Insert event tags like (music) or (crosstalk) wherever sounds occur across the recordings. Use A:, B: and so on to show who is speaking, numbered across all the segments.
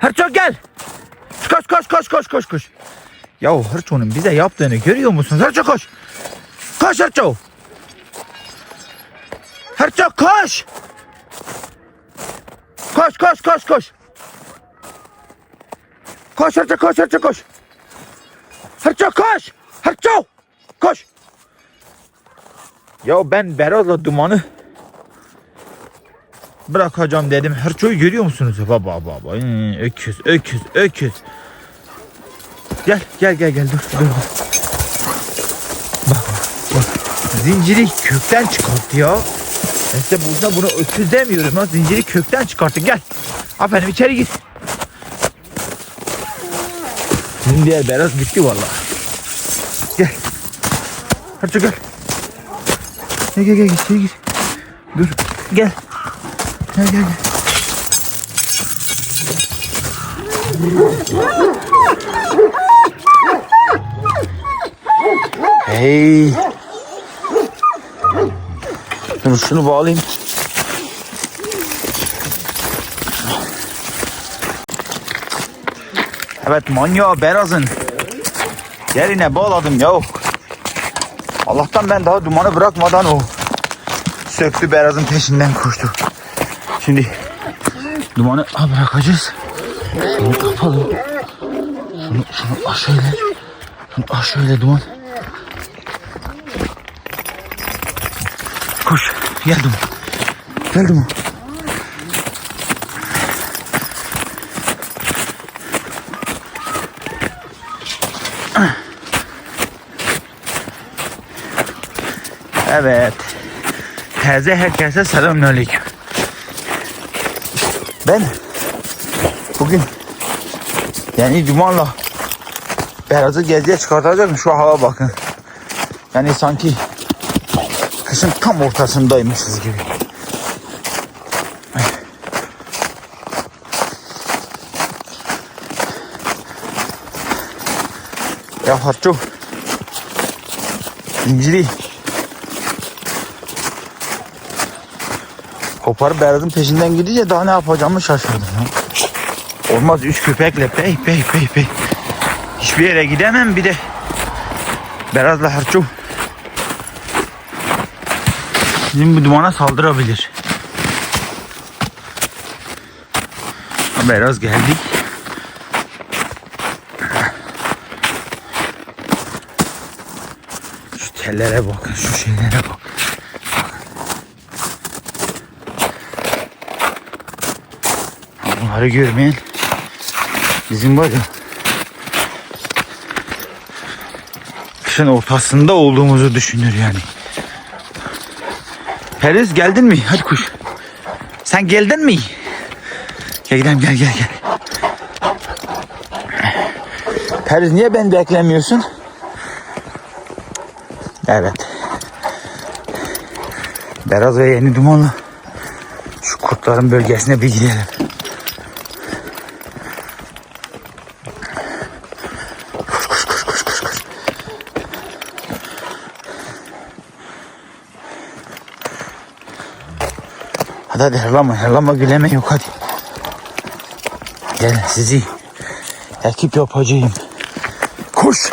A: Hırço gel. Koş koş koş koş koş koş. Ya Hırço'nun bize yaptığını görüyor musun? Hırço koş. Koş Hırço. Hırço koş. Koş koş koş koş. Koş Hırço koş Hırço koş. Hırço koş. Hırço. Koş. Ya ben Beraz'la dumanı bırakacağım dedim. Hırço'yu görüyor musunuz? Baba baba. Öküz öküz öküz. Gel gel gel gel dur dur. dur. Bak bak. Zinciri kökten çıkarttı ya. Ben size burada bunu öküz demiyorum ha. Zinciri kökten çıkarttı. Gel. Aferin içeri git. Bizim diğer Beraz bitti vallahi. Gel. Hırço gel. Gel gel gel içeri gir. Dur. Gel. Gel gel gel. Hey. Dur şunu bağlayayım. Evet manyağı Beraz'ın yerine bağladım ya. Allah'tan ben daha dumanı bırakmadan o söktü Beraz'ın peşinden koştu. Şimdi dumanı bırakacağız. Şunu kapalım. Şunu, şunu ah şöyle. Şunu ah şöyle duman. Koş. Gel duman. Gel duman. Evet. Herze herkese selamünaleyküm. Ben bugün yani dumanla Beraz'ı geziye çıkartacağım. Şu hava bakın. Yani sanki kışın tam ortasındaymışız gibi. Ya Harço zinciri koparıp Beraz'ın peşinden gidince daha ne yapacağımı şaşırdım ya. Olmaz üç köpekle bey bey bey bey. Hiçbir yere gidemem bir de Beraz'la Harço bizim bu dumana saldırabilir. Ha, Beraz geldik. Şu tellere bakın, şu şeylere bak. Bunları görmeyen bizim var ya kışın ortasında olduğumuzu düşünür yani. Periz geldin mi? Hadi kuş. Sen geldin mi? Gel gidelim gel gel gel. Periz niye beni beklemiyorsun? Evet. Beraz ve yeni dumanla şu kurtların bölgesine bir gidelim. Koş koş koş koş koş koş. Hadi hırlama hırlama güleme yok hadi. Gel sizi ekip yapacağım. Koş. (laughs)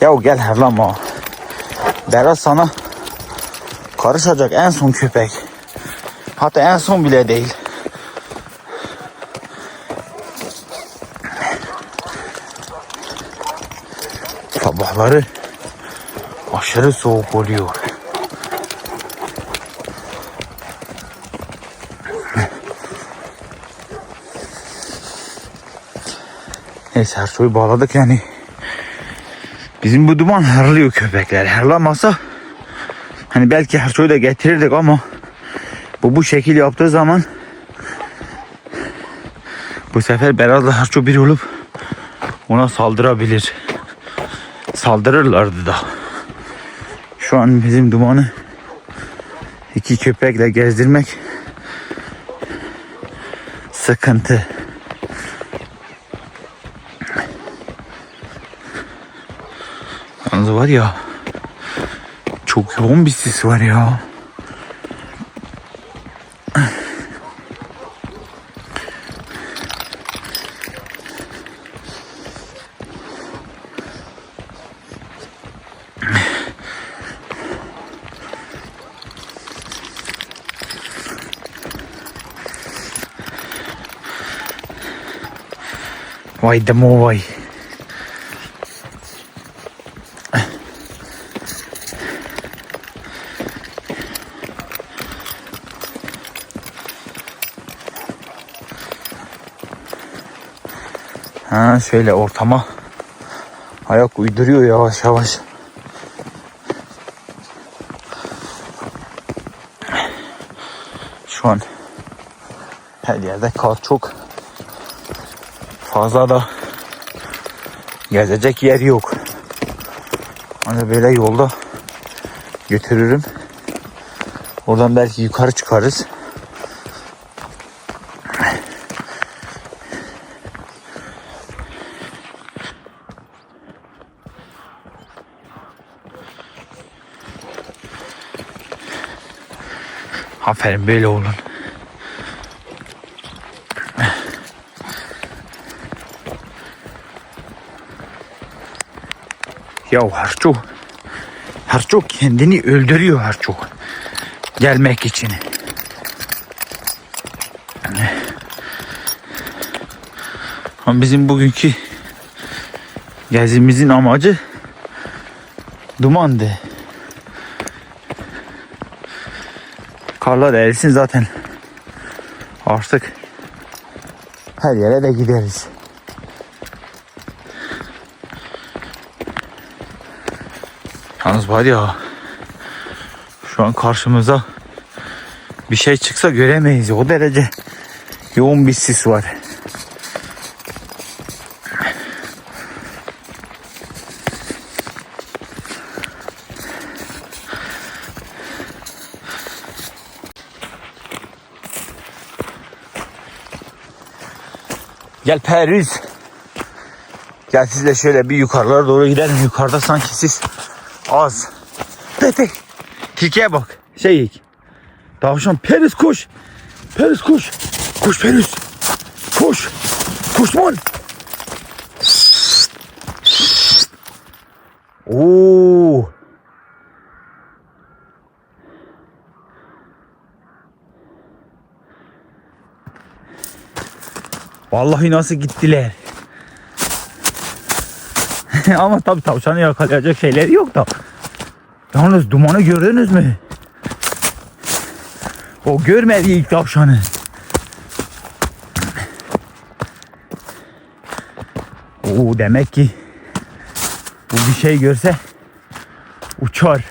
A: Ya gel hırlama. Berat sana karışacak en son köpek. Hatta en son bile değil. Sabahları aşırı soğuk oluyor. Neyse her şeyi bağladık yani. Bizim bu duman hırlıyor köpekler. Hırlamasa hani belki her şeyi de getirirdik ama bu bu şekil yaptığı zaman bu sefer Beraz'la Harço bir olup ona saldırabilir. Saldırırlardı da. Şu an bizim dumanı iki köpekle gezdirmek sıkıntı. Yalnız var ya çok yoğun bir sis var ya. Demo vay. Ha şöyle ortama ayak uyduruyor yavaş yavaş. Şu an her yerde kar çok fazla da gezecek yer yok. Hani böyle yolda götürürüm. Oradan belki yukarı çıkarız. Aferin böyle olun. Ya Harço. Harço kendini öldürüyor Harço. Gelmek için. Ama bizim bugünkü gezimizin amacı dumandı. Karlar erisin zaten. Artık her yere de gideriz. Yalnız var ya şu an karşımıza bir şey çıksa göremeyiz. O derece yoğun bir sis var. Gel Perüz. Gel sizle şöyle bir yukarılara doğru gidelim. Yukarıda sanki siz az. Tete. Tilkiye bak. Şey. Tavşan Perüz koş. Perüz koş. Koş Perüz. Koş. Koşman. Oo. Vallahi nasıl gittiler. (laughs) Ama tabii tavşanı yakalayacak şeyleri yok da. Yalnız dumanı gördünüz mü? O görmedi ilk tavşanı. Oo demek ki bu bir şey görse uçar.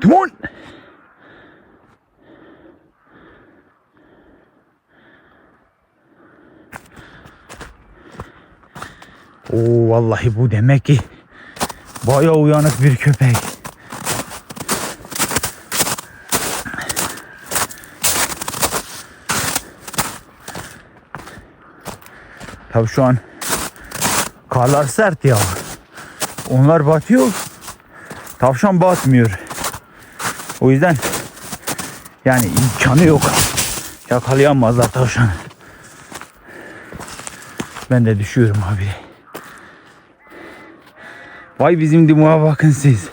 A: Duman! Oo vallahi bu demek ki bayağı uyanık bir köpek. Tabii şu an karlar sert ya. Onlar batıyor. Tavşan batmıyor. O yüzden yani imkanı yok. Yakalayamazlar tavşanı. Ben de düşüyorum abi. Vay bizim dimuğa bakın siz.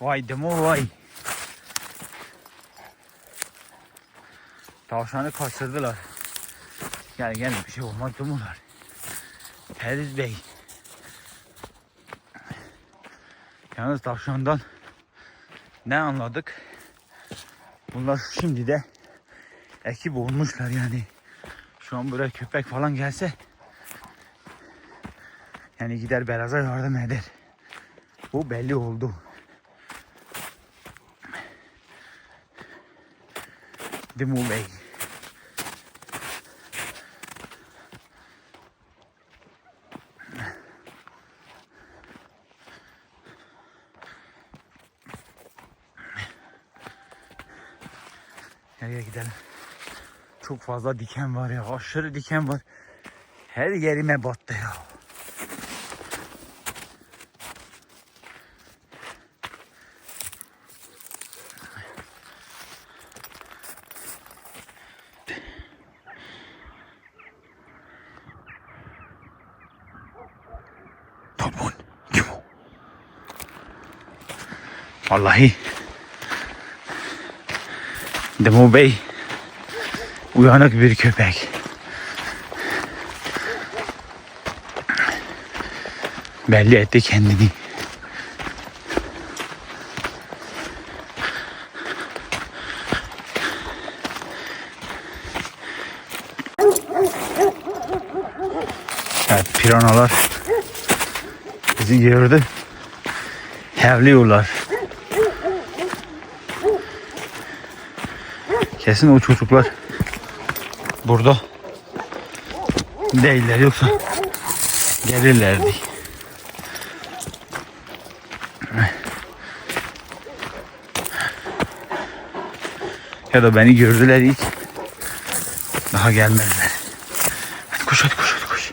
A: Vay demo vay. Tavşanı kaçırdılar. Gel gel bir şey olmaz demolar. Feriz Bey. Yalnız tavşandan ne anladık? Bunlar şimdi de ekip olmuşlar yani. Şu an böyle köpek falan gelse yani gider beraza yardım eder. Bu belli oldu. Demu Bey. Nereye gidelim? Çok fazla diken var ya. Aşırı diken var. Her yerime battı ya. Vallahi. Demo Bey. Uyanık bir köpek. Belli etti kendini. Evet, piranalar bizi gördü. Havlıyorlar. Kesin o çocuklar burada değiller yoksa gelirlerdi. Ya da beni gördüler ilk. Daha gelmediler. Hadi koş hadi koş hadi koş.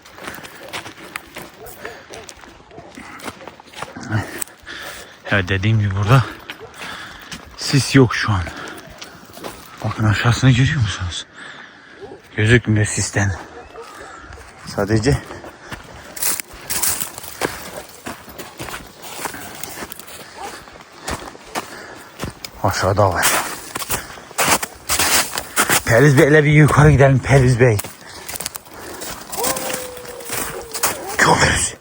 A: Evet dediğim gibi burada sis yok şu an. Bakın aşağısını görüyor musunuz? Gözükmüyor sisten. Sadece aşağıda var. Periz Bey'le bir yukarı gidelim Periz Bey. Görürüz.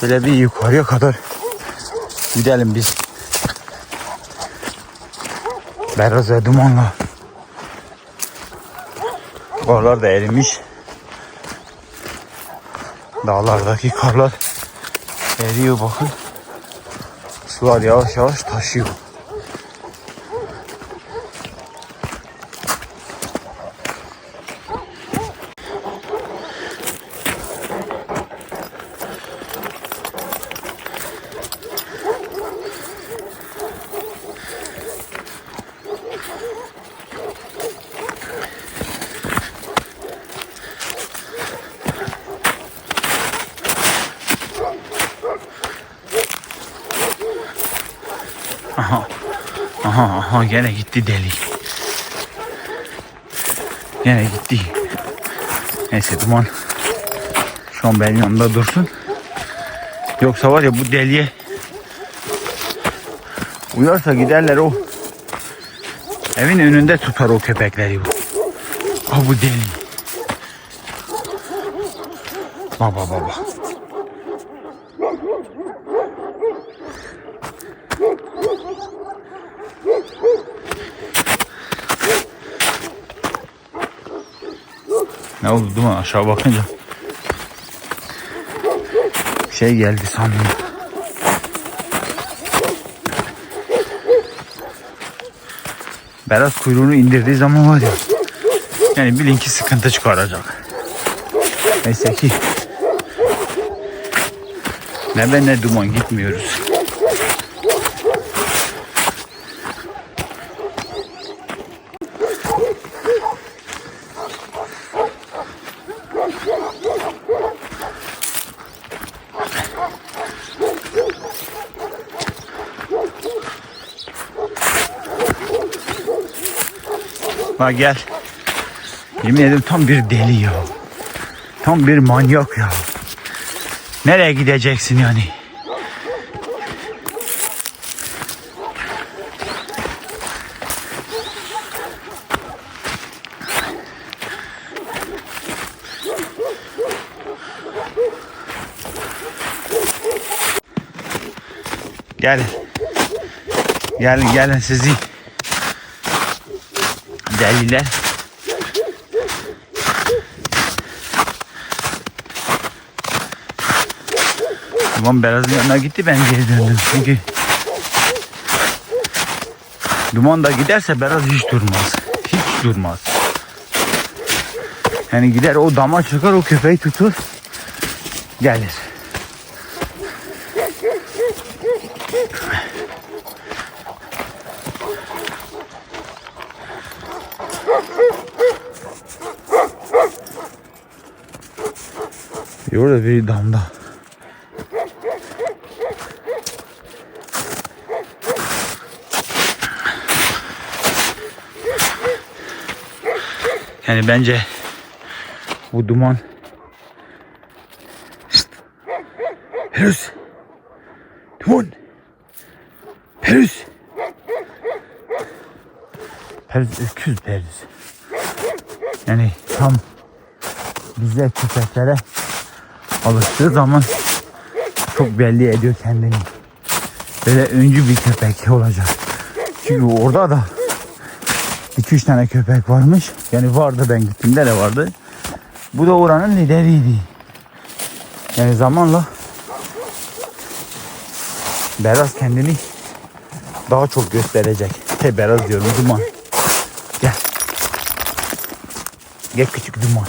A: Şöyle bir yukarıya kadar gidelim biz. Beraz ve dumanla. Karlar da erimiş. Dağlardaki karlar eriyor bakın. Sular yavaş yavaş taşıyor. Aha aha gene gitti deli. Gene gitti. Neyse duman. Şu an benim yanımda dursun. Yoksa var ya bu deliye uyarsa giderler o. Evin önünde tutar o köpekleri bu. Ah bu deli. Baba baba. Ne oldu duman aşağı bakınca. Şey geldi sandım. Beraz kuyruğunu indirdiği zaman var ya. Yani bilin ki sıkıntı çıkaracak. Neyse ki. Ne ben ne duman gitmiyoruz. Bak gel. Yemin ederim tam bir deli ya. Tam bir manyak ya. Nereye gideceksin yani? Gelin. Gelin gelin sizi. Deliler. Duman Beraz'ın yanına gitti ben geri döndüm çünkü Duman da giderse Beraz hiç durmaz. Hiç durmaz. Yani gider o dama çıkar o köpeği tutur. Gelir. Orada bir damda. Yani bence bu duman Şşt! Perüz Duman Perüz Perüz öküz Perüz Yani tam bize köpeklere alıştığı zaman çok belli ediyor kendini. Böyle öncü bir köpek olacak. Çünkü orada da 2-3 tane köpek varmış. Yani vardı ben gittiğimde de vardı. Bu da oranın lideriydi. Yani zamanla Beraz kendini daha çok gösterecek. Hey Beraz diyorum Duman. Gel. Gel küçük Duman.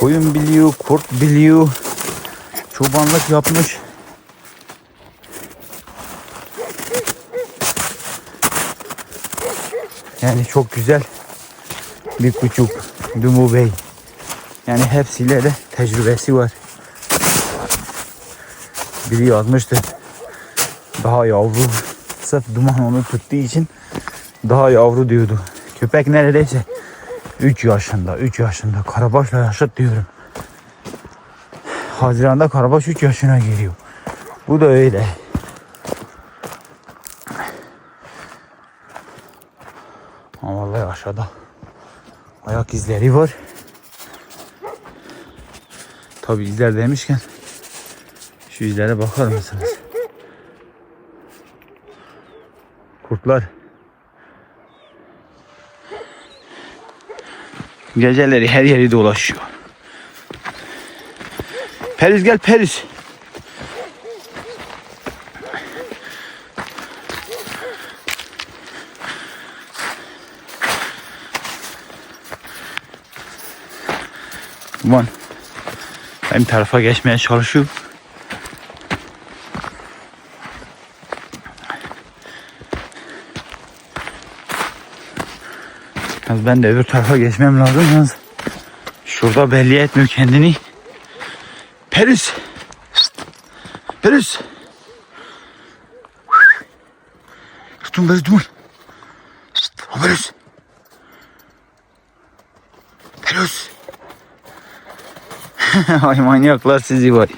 A: Koyun biliyor, kurt biliyor. Çobanlık yapmış. Yani çok güzel bir küçük Dumu Bey. Yani hepsiyle de tecrübesi var. Biri yazmıştı. Daha yavru. Sırf duman onu tuttuğu için daha yavru diyordu. Köpek neredeyse 3 yaşında, 3 yaşında. Karabaşla yaşıt diyorum. Haziranda Karabaş 3 yaşına geliyor. Bu da öyle. Ama vallahi aşağıda ayak izleri var. Tabi izler demişken şu izlere bakar mısınız? Kurtlar Geceleri her yeri dolaşıyor. Periz gel Periz. Aman. Benim tarafa geçmeye çalışıyor. Yalnız ben de öbür tarafa geçmem lazım. Yalnız şurada belli etmiyor kendini. Peris. Şşt. Peris. Tutun dur. Şşt. Peris. Peris. (laughs) Ay manyaklar sizi var.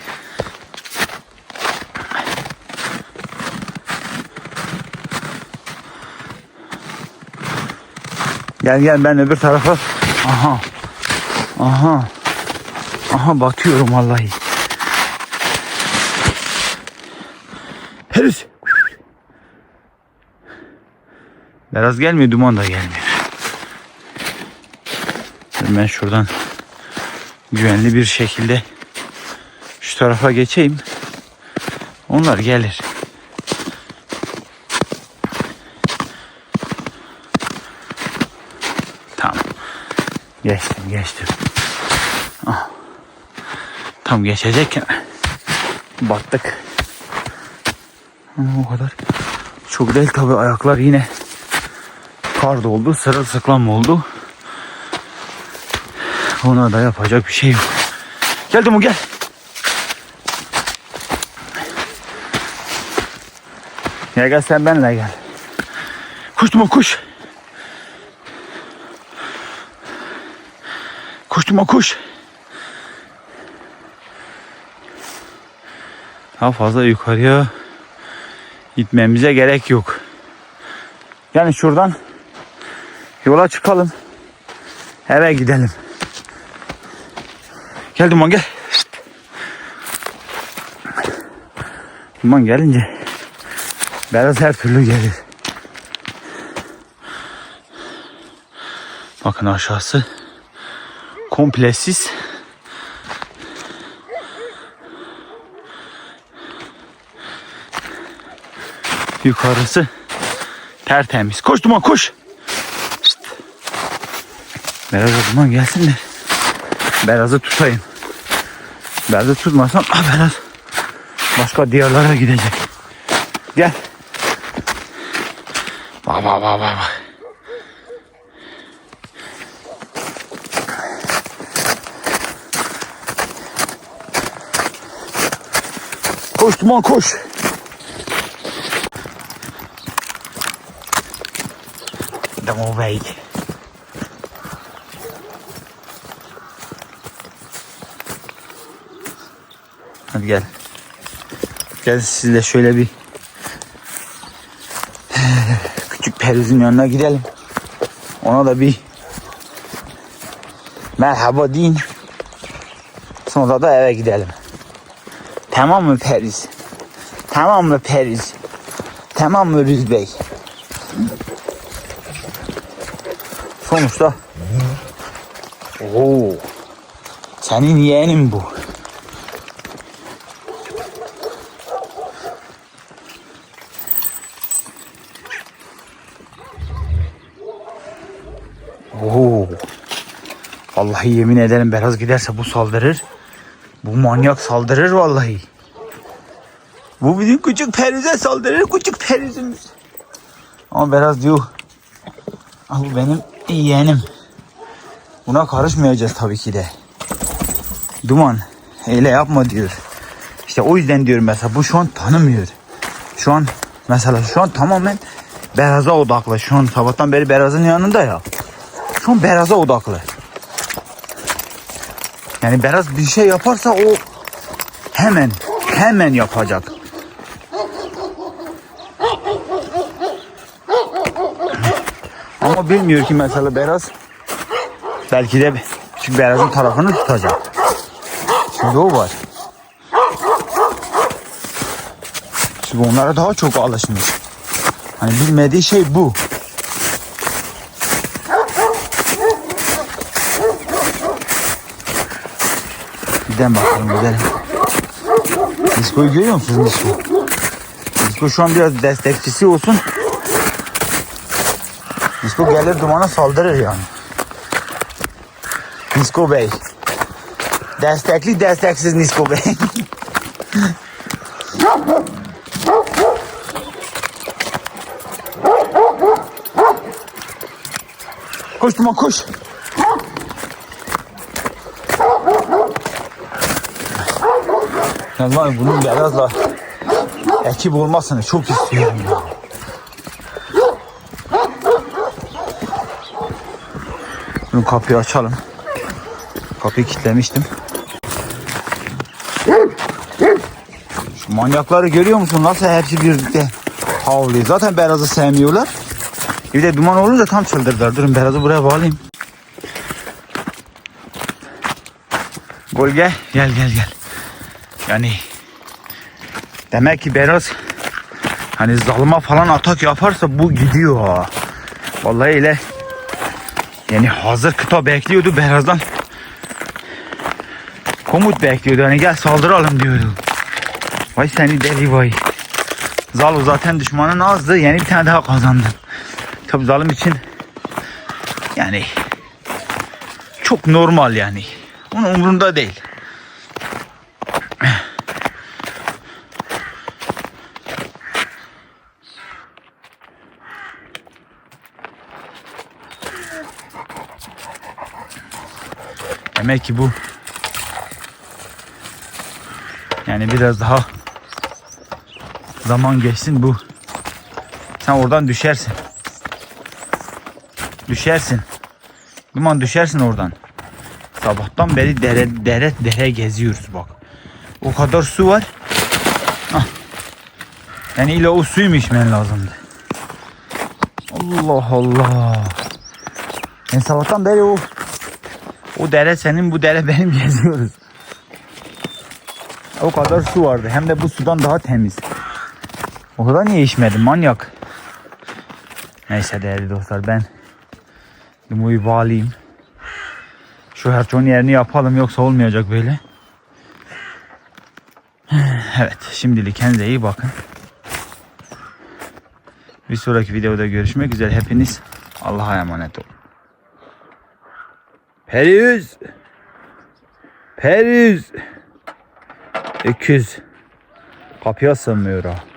A: Gel gel ben öbür tarafa. Aha. Aha. Aha batıyorum vallahi. Henüz. Biraz gelmiyor duman da gelmiyor. Ben şuradan güvenli bir şekilde şu tarafa geçeyim. Onlar gelir. Tamam. Geçtim geçtim. Ah. Tam geçecekken battık. O kadar çok değil tabi ayaklar yine kar doldu sırılsıklam oldu. Ona da yapacak bir şey yok. Geldim o gel. Gel gel sen benimle gel. Kuş mu kuş. Kuş mu kuş. Daha fazla yukarıya gitmemize gerek yok. Yani şuradan yola çıkalım. Eve gidelim. Gel Duman gel. Şşt. Gelince Beraz her türlü gelir. Bakın aşağısı komplesiz. Yukarısı tertemiz. Koş Duman koş. Şşt. Beraz o zaman gelsin de Beraz'ı tutayım. Beraz'ı tutmasam ah, Beraz başka diyarlara gidecek. Gel. Bak bak bak. bak. Koş Duman koş. Duman Bey. Hadi gel. Gel sizle şöyle bir (sighs) küçük peruzun yanına gidelim. Ona da bir merhaba deyin. Sonra da eve gidelim. Tamam mı Periz? Tamam mı Periz? Tamam mı Rüz Bey? Sonuçta Oo. Senin yeğenin bu. Oo. Vallahi yemin ederim Beraz giderse bu saldırır. Bu manyak saldırır vallahi. Bu bizim küçük perize saldırır küçük perizimiz. Ama Beraz diyor. "Ah, Bu benim yeğenim. Buna karışmayacağız tabii ki de. Duman öyle yapma diyor. İşte o yüzden diyorum mesela bu şu an tanımıyor. Şu an mesela şu an tamamen Beraz'a odaklı. Şu an sabahtan beri Beraz'ın yanında ya. Şu an Beraz'a odaklı. Yani Beraz bir şey yaparsa o hemen hemen yapacak. Ama bilmiyor ki mesela Beraz belki de çünkü Beraz'ın tarafını tutacak. Şimdi o var. Şimdi onlara daha çok alışmış. Hani bilmediği şey bu. Gidelim bakalım gidelim. Disko'yu görüyor musunuz Disko? Disko şu an biraz destekçisi olsun. Disko gelir dumana saldırır yani. Disko Bey. Destekli desteksiz Disko Bey. koş duman koş. Yani var ya bunun Beraz'la ekip olmasını çok istiyorum ya. Bunu kapıyı açalım. Kapıyı kilitlemiştim. Şu manyakları görüyor musun? Nasıl hepsi birlikte havlıyor. Zaten Beraz'ı sevmiyorlar. Bir de duman olunca tam çıldırdılar. Durun Beraz'ı buraya bağlayayım. Gol gel. Gel gel. Yani demek ki Beraz hani zalıma falan atak yaparsa bu gidiyor ha. Vallahi öyle yani hazır kıta bekliyordu Beraz'dan komut bekliyordu hani gel saldıralım diyordu. Vay seni deli vay. Zalo zaten düşmanın azdı yeni bir tane daha kazandı. Tabi zalim için yani çok normal yani. Onun umurunda değil. Demek ki bu yani biraz daha zaman geçsin bu sen oradan düşersin. Düşersin. Duman düşersin oradan. Sabahtan beri dere dere dere geziyoruz bak. O kadar su var. Ah. Yani illa o suyu mu içmen lazımdı? Allah Allah. Yani sabahtan beri o o dere senin bu dere benim (laughs) geziyoruz. O kadar su vardı. Hem de bu sudan daha temiz. O kadar niye içmedim manyak. Neyse değerli dostlar ben Limoyu bağlayayım. Şu herçon yerini yapalım yoksa olmayacak böyle. (sighs) Evet şimdilik kendinize iyi bakın. Bir sonraki videoda görüşmek üzere. Hepiniz Allah'a emanet olun. Periz. Periz. Öküz. Kapıya sığmıyor ha.